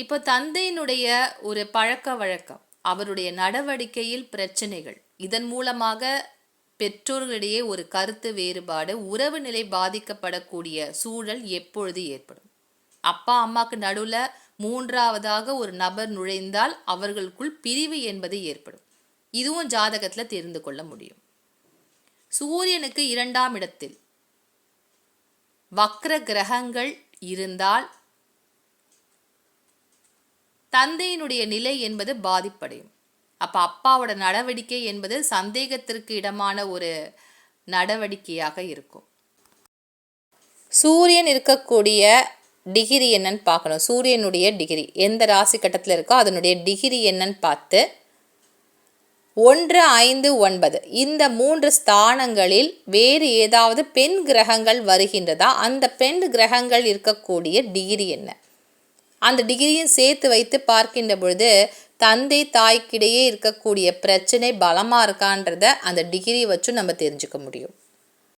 இப்போ தந்தையினுடைய ஒரு பழக்க வழக்கம் அவருடைய நடவடிக்கையில் பிரச்சனைகள். இதன் மூலமாக பெற்றோர்களிடையே ஒரு கருத்து வேறுபாடு உறவு நிலை பாதிக்கப்படக்கூடிய சூழல் எப்பொழுது ஏற்படும்? அப்பா அம்மாக்கு நடுவில் மூன்றாவதாக ஒரு நபர் நுழைந்தால் அவர்களுக்குள் பிரிவு என்பது ஏற்படும். இதுவும் ஜாதகத்தில் தெரிந்து கொள்ள முடியும். சூரியனுக்கு இரண்டாம் இடத்தில் வக்ர கிரகங்கள் இருந்தால் தந்தையினுடைய நிலை என்பது பாதிப்படையும். அப்போ அப்பாவோட நடவடிக்கை என்பது சந்தேகத்திற்கு இடமான ஒரு நடவடிக்கையாக இருக்கும். சூரியன் இருக்கக்கூடிய டிகிரி என்னன்னு பார்க்கணும். சூரியனுடைய டிகிரி எந்த ராசி கட்டத்தில் இருக்கோ அதனுடைய டிகிரி என்னன்னு பார்த்து ஒன்று ஐந்து ஒன்பது. இந்த மூன்று ஸ்தானங்களில் வேறு ஏதாவது பெண் கிரகங்கள் வருகின்றதா? அந்த பெண் கிரகங்கள் இருக்கக்கூடிய டிகிரி என்ன? அந்த டிகிரியும் சேர்த்து வைத்து பார்க்கின்ற பொழுது தந்தை தாய்க்கிடையே இருக்கக்கூடிய பிரச்சனை பலமாக இருக்கான்றத அந்த டிகிரி வச்சும் நம்ம தெரிஞ்சுக்க முடியும்.